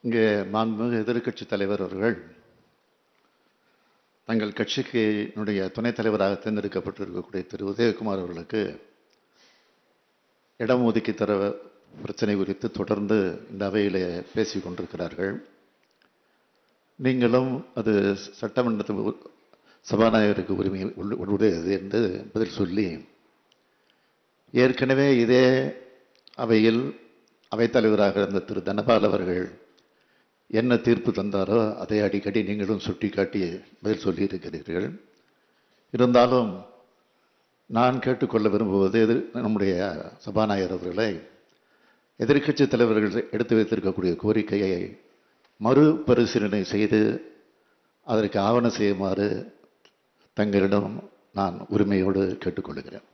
இங்கே மாண்புமிகு எதிர்க்கட்சி தலைவர் அவர்கள் தங்கள் கட்சிக்கு என்னுடைய துணைத் தலைவராக தேர்ந்தெடுக்கப்பட்டிருக்கக்கூடிய திரு. உதயகுமார் அவர்களுக்கு இடம் ஒதுக்கி தர பிரச்சனை குறித்து தொடர்ந்து இந்த அவையில் பேசிக் கொண்டிருக்கிறார்கள். நீங்களும் அது சட்டமன்றத்தில் உ- சபாநாயகருக்கு உரிமை உள்ள- உடையது என்று பதில் சொல்லி ஏற்கனவே இதே அவையில் அவைத்தலைவராக இருந்த திரு. தனபால் அவர்கள் என்ன தீர்ப்பு தந்தாரோ அதை அடிக்கடி நீங்களும் சுட்டிக்காட்டி பதில் சொல்லியிருக்கிறீர்கள். இருந்தாலும் நான் கேட்டுக்கொள்ள விரும்புவது எதிர் நம்முடைய சபாநாயகர் அவர்களை எதிர்க்கட்சி தலைவர்கள் எடுத்து வைத்திருக்கக்கூடிய கோரிக்கையை மறுபரிசீலனை செய்து அதற்கு ஆவணம் செய்யுமாறு தங்களிடம் நான் உரிமையோடு கேட்டுக்கொள்கிறேன்.